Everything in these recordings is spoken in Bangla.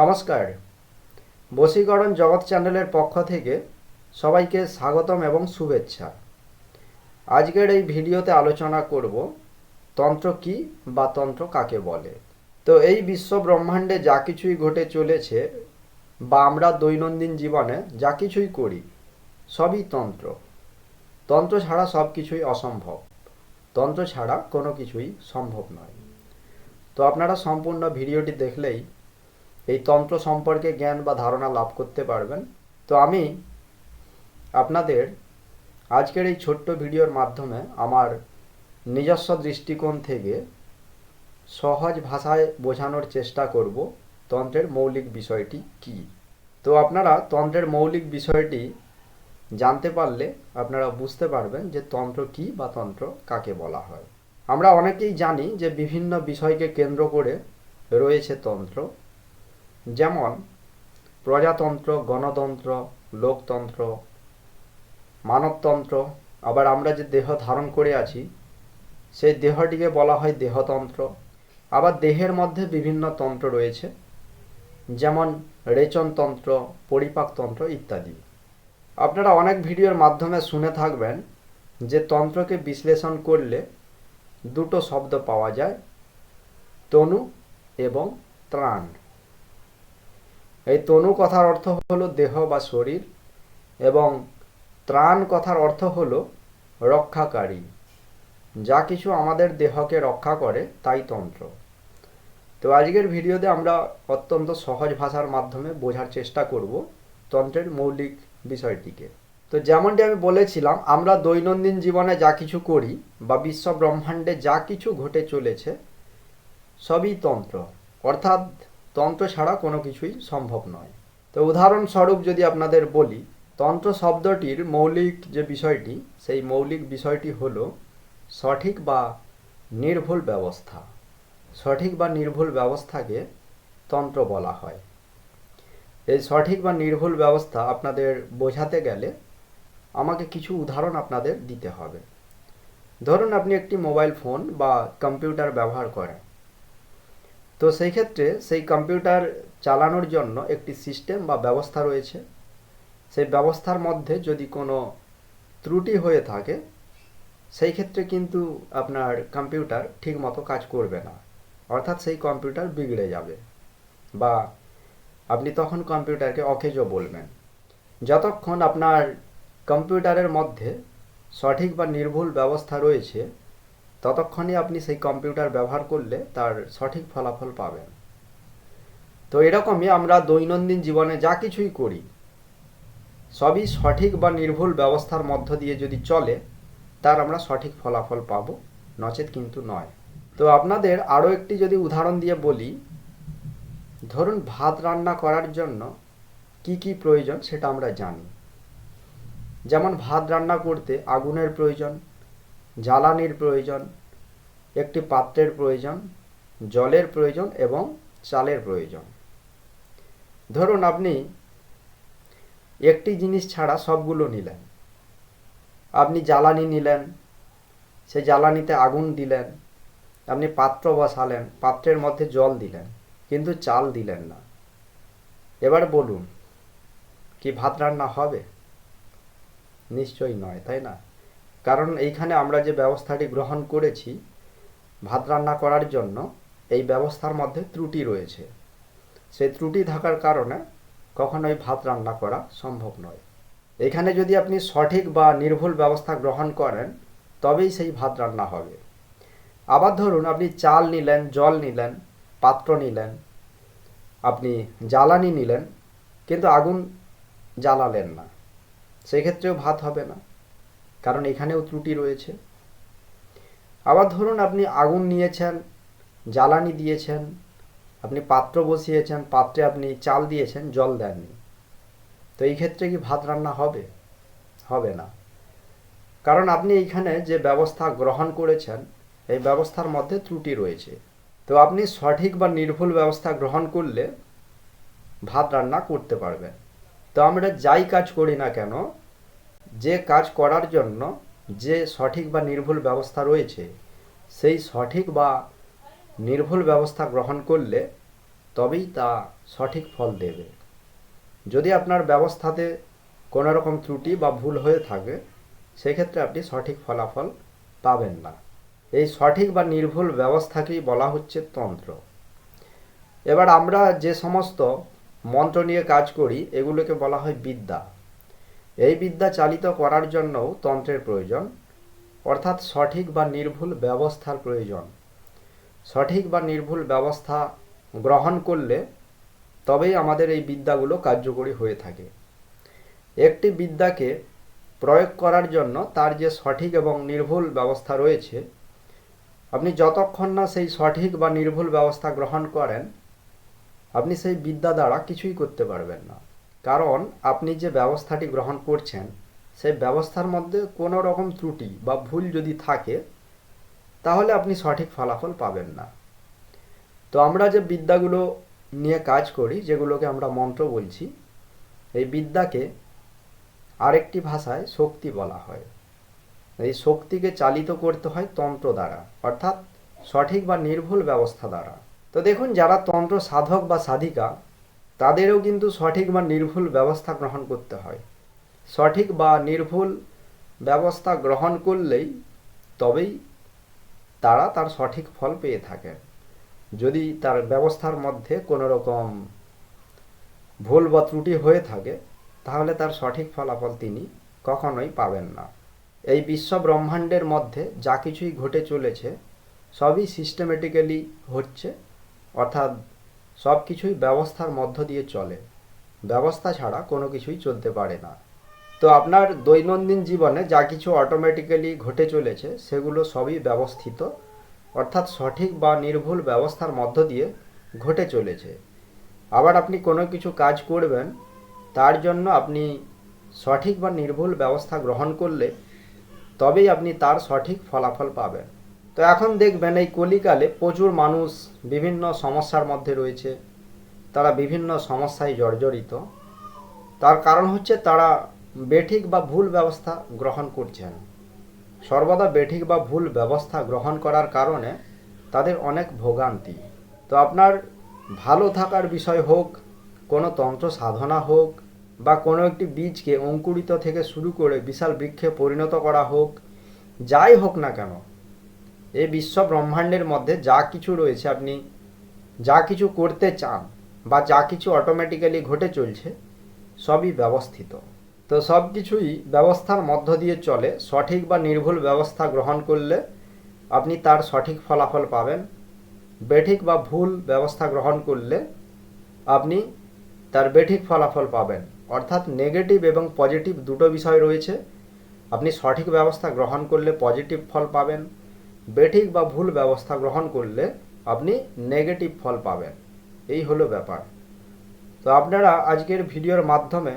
নমস্কার। বশীকরণ জগৎ চ্যানেলের পক্ষ থেকে সবাইকে স্বাগতম এবং শুভেচ্ছা। আজকের এই ভিডিওতে আলোচনা করব, তন্ত্র কি বা তন্ত্র কাকে বলে? তো এই বিশ্ব ব্রহ্মাণ্ডে যা কিছুই ঘটে চলেছে, বা আমরা দৈনন্দিন জীবনে যা কিছুই করি, সবই তন্ত্র। তন্ত্র ছাড়া সব কিছুই অসম্ভব। তন্ত্র ছাড়া কোনো কিছুই সম্ভব নয়। তো আপনারা সম্পূর্ণ ভিডিওটি দেখলেই এই তন্ত্র সম্পর্কে জ্ঞান বা ধারণা লাভ করতে পারবেন। তো আমি আপনাদের আজকের এই ছোট্ট ভিডিওর মাধ্যমে আমার নিজস্ব দৃষ্টিকোণ থেকে সহজ ভাষায় বোঝানোর চেষ্টা করব তন্ত্রের মৌলিক বিষয়টি কি। তো আপনারা তন্ত্রের মৌলিক বিষয়টি জানতে পারলে আপনারা বুঝতে পারবেন যে তন্ত্র কি বা তন্ত্র কাকে বলা হয়। আমরা অনেকেই জানি যে বিভিন্ন বিষয়কে কেন্দ্র করে রয়েছে তন্ত্র। যেমন প্রজাতন্ত্র, গণতন্ত্র, লোকতন্ত্র, মানবতন্ত্র। আবার আমরা যে দেহ ধারণ করে আছি, সেই দেহটিকে বলা হয় দেহতন্ত্র। আবার দেহের মধ্যে বিভিন্ন তন্ত্র রয়েছে, যেমন রেচনতন্ত্র, পরিপাকতন্ত্র ইত্যাদি। আপনারা অনেক ভিডিওর মাধ্যমে শুনে থাকবেন যে তন্ত্রকে বিশ্লেষণ করলে দুটো শব্দ পাওয়া যায়, তনু এবং ত্রাণ। এই তনু কথার অর্থ হলো দেহ বা শরীর এবং ত্রাণ কথার অর্থ হলো রক্ষাকারী। যা কিছু আমাদের দেহকে রক্ষা করে, তাই তন্ত্র। তো আজকের ভিডিওতে আমরা অত্যন্ত সহজ ভাষার মাধ্যমে বোঝার চেষ্টা করব তন্ত্রের মৌলিক বিষয়টিকে। তো যেমনটি আমি বলেছিলাম, আমরা দৈনন্দিন জীবনে যা কিছু করি বা বিশ্ব ব্রহ্মাণ্ডে যা কিছু ঘটে চলেছে, সবই তন্ত্র। অর্থাৎ তন্ত্র ছাড়া কোনো কিছুই সম্ভব নয়। তো উদাহরণস্বরূপ যদি আপনাদের বলি, তন্ত্র শব্দটির মৌলিক যে বিষয়টি, সেই মৌলিক বিষয়টি হল সঠিক বা নির্ভুল ব্যবস্থা। সঠিক বা নির্ভুল ব্যবস্থাকে তন্ত্র বলা হয়। এই সঠিক বা নির্ভুল ব্যবস্থা আপনাদের বোঝাতে গেলে আমাকে কিছু উদাহরণ আপনাদের দিতে হবে। ধরুন আপনি একটি মোবাইল ফোন বা কম্পিউটার ব্যবহার করেন। তো সেই ক্ষেত্রে সেই কম্পিউটার চালানোর জন্য একটি সিস্টেম বা ব্যবস্থা রয়েছে। সেই ব্যবস্থার মধ্যে যদি কোনো ত্রুটি হয়ে থাকে, সেই ক্ষেত্রে কিন্তু আপনার কম্পিউটার ঠিকমতো কাজ করবে না। অর্থাৎ সেই কম্পিউটার বিগড়ে যাবে বা আপনি তখন কম্পিউটারকে অকেজো বলবেন। যতক্ষণ আপনার কম্পিউটারের মধ্যে সঠিক বা নির্ভুল ব্যবস্থা রয়েছে ততক্ষণই আপনি সেই কম্পিউটার ব্যবহার করলে তার সঠিক ফলাফল পাবেন। তো এরকমই আমরা দৈনন্দিন জীবনে যা কিছুই করি, সবই সঠিক বা নির্ভুল ব্যবস্থার মধ্য দিয়ে যদি চলে, তার আমরা সঠিক ফলাফল পাব, নচেত কিন্তু নয়। তো আপনাদের আরও একটি যদি উদাহরণ দিয়ে বলি, ধরুন ভাত রান্না করার জন্য কি কি প্রয়োজন সেটা আমরা জানি। যেমন ভাত রান্না করতে আগুনের প্রয়োজন জ্বালানির প্রয়োজন, একটি পাত্রের প্রয়োজন, জলের প্রয়োজন এবং চালের প্রয়োজন। ধরুন আপনি একটি জিনিস ছাড়া সবগুলো নিলেন। আপনি জ্বালানি নিলেন, সে জ্বালানিতে আগুন দিলেন, আপনি পাত্র বসালেন, পাত্রের মধ্যে জল দিলেন, কিন্তু চাল দিলেন না। এবার বলুন, কি ভাত রান্না হবে? নিশ্চয়ই নয়, তাই না? কারণ এইখানে আমরা যে ব্যবস্থাটি গ্রহণ করেছি, ভাত রান্না করার জন্য এই ব্যবস্থার মধ্যে ত্রুটি রয়েছে। সেই ত্রুটি থাকার কারণে কখনোই ভাত রান্না করা সম্ভব নয়। এখানে যদি আপনি সঠিক বা নির্ভুল ব্যবস্থা গ্রহণ করেন, তবেই সেই ভাত রান্না হবে। আবার ধরুন, আপনি চাল নিলেন, জল নিলেন, পাত্র নিলেন, আপনি জ্বালানি নিলেন, কিন্তু আগুন জ্বালালেন না। সেক্ষেত্রেও ভাত হবে না। কারণ এখানেও ত্রুটি রয়েছে। আবার ধরুন আপনি আগুন নিয়েছেন, জ্বালানি দিয়েছেন, আপনি পাত্র বসিয়েছেন, পাত্রে আপনি চাল দিয়েছেন, জল দেননি। তো এই ক্ষেত্রে কি ভাত রান্না হবে? হবে না। কারণ আপনি এইখানে যে ব্যবস্থা গ্রহণ করেছেন, এই ব্যবস্থার মধ্যে ত্রুটি রয়েছে। তো আপনি সঠিক বা নির্ভুল ব্যবস্থা গ্রহণ করলে ভাত রান্না করতে পারবেন। তো আমরা যাই কাজ করি না কেন যে কাজ করার জন্য যে সঠিক বা নির্ভুল ব্যবস্থা রয়েছে, সেই সঠিক বা নির্ভুল ব্যবস্থা গ্রহণ করলে তবেই তা সঠিক ফল দেবে। যদি আপনার ব্যবস্থাতে কোনো রকম ত্রুটি বা ভুল হয়ে থাকে, সেক্ষেত্রে আপনি সঠিক ফলাফল পাবেন না। এই সঠিক বা নির্ভুল ব্যবস্থাকেই বলা হচ্ছে তন্ত্র। এবার আমরা যে সমস্ত মন্ত্র নিয়ে কাজ করি, এগুলোকে বলা হয় বিদ্যা। এই বিদ্যা চালিত করার জন্যও তন্ত্রের প্রয়োজন, অর্থাৎ সঠিক বা নির্ভুল ব্যবস্থার প্রয়োজন। সঠিক বা নির্ভুল ব্যবস্থা গ্রহণ করলে তবেই আমাদের এই বিদ্যাগুলো কার্যকরী হয়ে থাকে। একটি বিদ্যাকে প্রয়োগ করার জন্য তার যে সঠিক এবং নির্ভুল ব্যবস্থা রয়েছে, আপনি যতক্ষণ না সেই সঠিক বা নির্ভুল ব্যবস্থা গ্রহণ করেন, আপনি সেই বিদ্যা দ্বারা কিছুই করতে পারবেন না। কারণ আপনি যে ব্যবস্থাটি গ্রহণ করছেন, সেই ব্যবস্থার মধ্যে কোনো রকম ত্রুটি বা ভুল যদি থাকে, তাহলে আপনি সঠিক ফলাফল পাবেন না। তো আমরা যে বিদ্যাগুলো নিয়ে কাজ করি, যেগুলোকে আমরা মন্ত্র বলছি, এই বিদ্যাকে আরেকটি ভাষায় শক্তি বলা হয়। এই শক্তিকে চালিত করতে হয় তন্ত্র দ্বারা, অর্থাৎ সঠিক বা নির্ভুল ব্যবস্থা দ্বারা। তো দেখুন, যারা তন্ত্র সাধক বা সাধিকা তাদেরও কিন্তু সঠিক বা নির্ভুল ব্যবস্থা গ্রহণ করতে হয়। সঠিক বা নির্ভুল ব্যবস্থা গ্রহণ করলেই তবেই তারা তার সঠিক ফল পেয়ে থাকে। যদি তার ব্যবস্থার মধ্যে কোনো রকম ভুল বা ত্রুটি হয়ে থাকে, তাহলে তার সঠিক ফলাফল তিনি কখনোই পাবেন না। এই বিশ্ব ব্রহ্মাণ্ডের মধ্যে যা কিছুই ঘটে চলেছে, সবই সিস্টেমেটিক্যালি হচ্ছে, অর্থাৎ সব কিছুই ব্যবস্থার মধ্য দিয়ে চলে। ব্যবস্থা ছাড়া কোনো কিছুই চলতে পারে না। তো আপনার দৈনন্দিন জীবনে যা কিছু অটোমেটিক্যালি ঘটে চলেছে, সেগুলো সবই ব্যবস্থিত, অর্থাৎ সঠিক বা নির্ভুল ব্যবস্থার মধ্য দিয়ে ঘটে চলেছে। আবার আপনি কোনো কিছু কাজ করবেন, তার জন্য আপনি সঠিক বা নির্ভুল ব্যবস্থা গ্রহণ করলে তবেই আপনি তার সঠিক ফলাফল পাবেন। তো এখন দেখবেন এই কলিকালে প্রচুর মানুষ বিভিন্ন সমস্যার মধ্যে রয়েছে। তারা বিভিন্ন সমস্যায় জর্জরিত। তার কারণ হচ্ছে তারা বেঠিক বা ভুল ব্যবস্থা গ্রহণ করছেন। সর্বদা বেঠিক বা ভুল ব্যবস্থা গ্রহণ করার কারণে তাদের অনেক ভোগান্তি। তো আপনার ভালো থাকার বিষয় হোক, কোনো তন্ত্র সাধনা হোক, বা কোনো একটি বীজকে অঙ্কুরিত থেকে শুরু করে বিশাল বৃক্ষে পরিণত করা হোক, যাই হোক না কেন এই বিশ্ব ব্রহ্মাণ্ডের মধ্যে যা কিছু রয়েছে, আপনি যা কিছু করতে চান বা যা কিছু অটোমেটিক্যালি ঘটে চলছে, সবই ব্যবস্থিত। তো সব কিছুই ব্যবস্থার মধ্য দিয়ে চলে। সঠিক বা নির্ভুল ব্যবস্থা গ্রহণ করলে আপনি তার সঠিক ফলাফল পাবেন। বেঠিক বা ভুল ব্যবস্থা গ্রহণ করলে আপনি তার বেঠিক ফলাফল পাবেন। অর্থাৎ নেগেটিভ এবং পজিটিভ দুটো বিষয় রয়েছে। আপনি সঠিক ব্যবস্থা গ্রহণ করলে পজিটিভ ফল পাবেন। বেঠিক বা ভুল ব্যবস্থা গ্রহণ করলে আপনি নেগেটিভ ফল পাবেন। এই হলো ব্যাপার। তো আপনারা আজকের ভিডিওর মাধ্যমে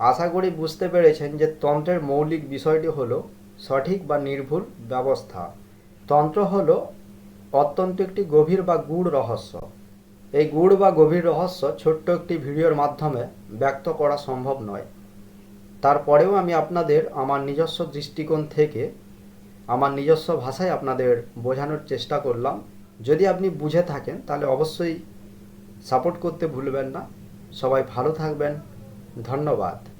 আশা করি বুঝতে পেরেছেন যে তন্ত্রের মৌলিক বিষয়টি হলো সঠিক বা নির্ভুল ব্যবস্থা। তন্ত্র হলো অত্যন্ত একটি গভীর বা গূঢ় রহস্য। এই গূঢ় বা গভীর রহস্য ছোট্ট একটি ভিডিওর মাধ্যমে ব্যক্ত করা সম্ভব নয়। তারপরেও আমি আপনাদের আমার নিজস্ব দৃষ্টিকোণ থেকে আমার নিজস্ব ভাষায় আপনাদের বোঝানোর চেষ্টা করলাম। যদি আপনি বুঝে থাকেন, তাহলে অবশ্যই সাপোর্ট করতে ভুলবেন না। সবাই ভালো থাকবেন। ধন্যবাদ।